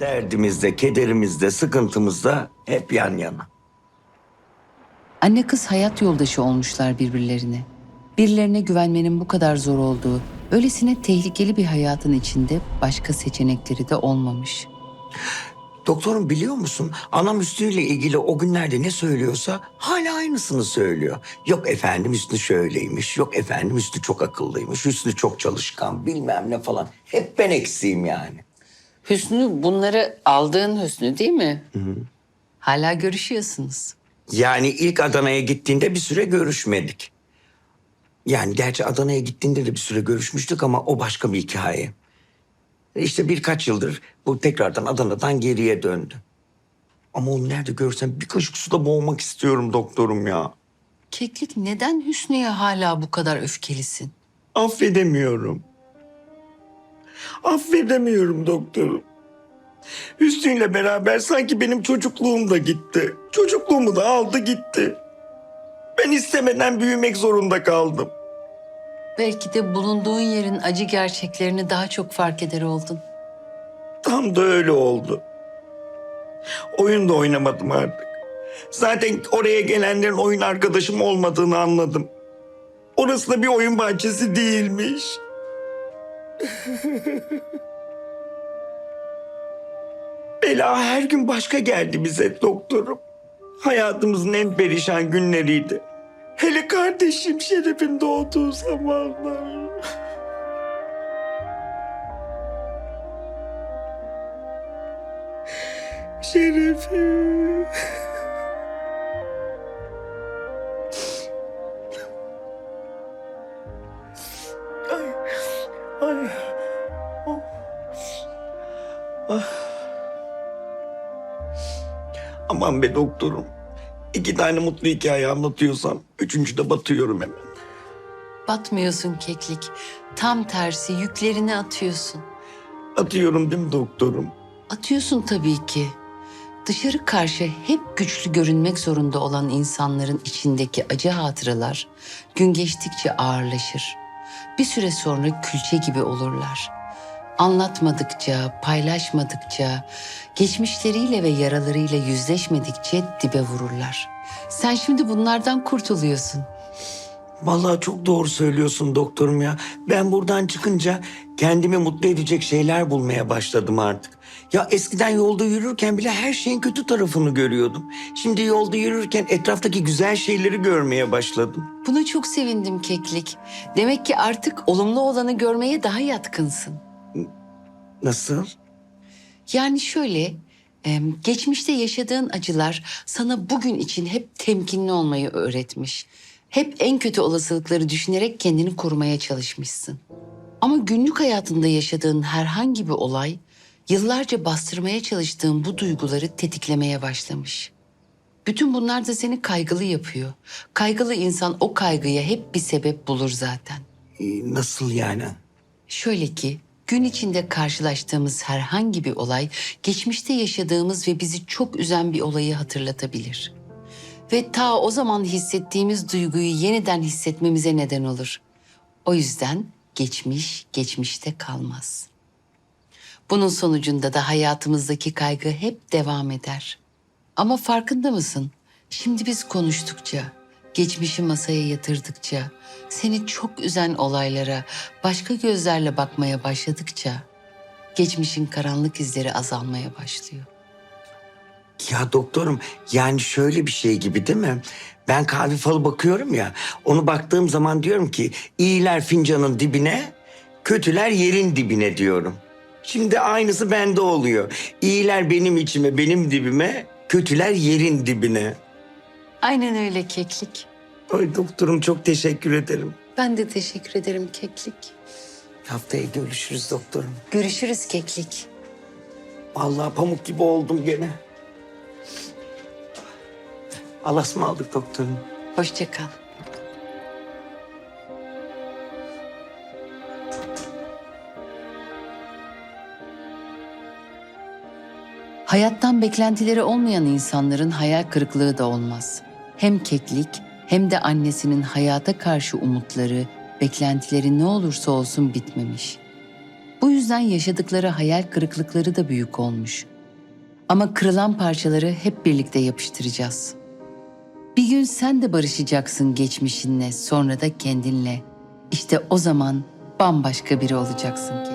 Derdimizde, kederimizde, sıkıntımızda hep yan yana. Anne kız hayat yoldaşı olmuşlar birbirlerine. Birilerine güvenmenin bu kadar zor olduğu, öylesine tehlikeli bir hayatın içinde başka seçenekleri de olmamış. Doktorum biliyor musun? Anam Hüsnü ile ilgili o günlerde ne söylüyorsa hala aynısını söylüyor. Yok efendim Hüsnü şöyleymiş, yok efendim Hüsnü çok akıllıymış, Hüsnü çok çalışkan bilmem ne falan. Hep ben eksiğim yani. Hüsnü bunları aldığın Hüsnü değil mi? Hala görüşüyorsunuz. Yani ilk Adana'ya gittiğinde bir süre görüşmedik. Yani gerçi Adana'ya gittiğinde de bir süre görüşmüştük ama o başka bir hikaye. İşte birkaç yıldır bu tekrardan Adana'dan geriye döndü. Ama onu nerede görsem bir kaşık suda boğmak istiyorum doktorum ya. Keklik neden Hüsnü'ye hala bu kadar öfkelisin? Affedemiyorum. Affedemiyorum doktorum. Hüsnü'yle beraber sanki benim çocukluğum da gitti. Çocukluğumu da aldı gitti. Ben istemeden büyümek zorunda kaldım. Belki de bulunduğun yerin acı gerçeklerini daha çok fark eder oldun. Tam da öyle oldu. Oyun da oynamadım artık. Zaten oraya gelenlerin oyun arkadaşım olmadığını anladım. Orası da bir oyun bahçesi değilmiş. Bela her gün başka geldi bize doktorum. Hayatımızın en perişan günleriydi. Hele kardeşim Şeref'in doğduğu zamanlar. Şerefim. Ah. Aman be doktorum. İki tane mutlu hikaye anlatıyorsam üçüncüde batıyorum hemen. Batmıyorsun keklik. Tam tersi yüklerini atıyorsun. Atıyorum değil mi doktorum? Atıyorsun tabii ki. Dışarı karşı hep güçlü görünmek zorunda olan insanların içindeki acı hatıralar gün geçtikçe ağırlaşır. Bir süre sonra külçe gibi olurlar. Anlatmadıkça, paylaşmadıkça, geçmişleriyle ve yaralarıyla yüzleşmedikçe dibe vururlar. Sen şimdi bunlardan kurtuluyorsun. Vallahi çok doğru söylüyorsun doktorum ya. Ben buradan çıkınca kendimi mutlu edecek şeyler bulmaya başladım artık. Ya eskiden yolda yürürken bile her şeyin kötü tarafını görüyordum. Şimdi yolda yürürken etraftaki güzel şeyleri görmeye başladım. Buna çok sevindim keklik. Demek ki artık olumlu olanı görmeye daha yatkınsın. Nasıl? Yani şöyle, geçmişte yaşadığın acılar sana bugün için hep temkinli olmayı öğretmiş. Hep en kötü olasılıkları düşünerek kendini korumaya çalışmışsın. Ama günlük hayatında yaşadığın herhangi bir olay, yıllarca bastırmaya çalıştığın bu duyguları tetiklemeye başlamış. Bütün bunlar da seni kaygılı yapıyor. Kaygılı insan o kaygıya hep bir sebep bulur zaten. Ee, nasıl yani? Şöyle ki gün içinde karşılaştığımız herhangi bir olay geçmişte yaşadığımız ve bizi çok üzen bir olayı hatırlatabilir. Ve ta o zaman hissettiğimiz duyguyu yeniden hissetmemize neden olur. O yüzden geçmiş geçmişte kalmaz. Bunun sonucunda da hayatımızdaki kaygı hep devam eder. Ama farkında mısın? Şimdi biz konuştukça, geçmişi masaya yatırdıkça, seni çok üzen olaylara başka gözlerle bakmaya başladıkça geçmişin karanlık izleri azalmaya başlıyor. Ya doktorum yani şöyle bir şey gibi değil mi? Ben kahve falı bakıyorum ya. Onu baktığım zaman diyorum ki iyiler fincanın dibine, kötüler yerin dibine diyorum. Şimdi aynısı bende oluyor. İyiler benim içime, benim dibime, kötüler yerin dibine. Aynen öyle keklik. Ay doktorum çok teşekkür ederim. Ben de teşekkür ederim keklik. Haftaya görüşürüz doktorum. Görüşürüz keklik. Vallahi pamuk gibi oldum gene. Allah'a ısmarladık doktorum. Hoşça kal. Hayattan beklentileri olmayan insanların hayal kırıklığı da olmaz. Hem keklik hem de annesinin hayata karşı umutları, beklentileri ne olursa olsun bitmemiş. Bu yüzden yaşadıkları hayal kırıklıkları da büyük olmuş. Ama kırılan parçaları hep birlikte yapıştıracağız. Bir gün sen de barışacaksın geçmişinle, sonra da kendinle. İşte o zaman bambaşka biri olacaksın ki.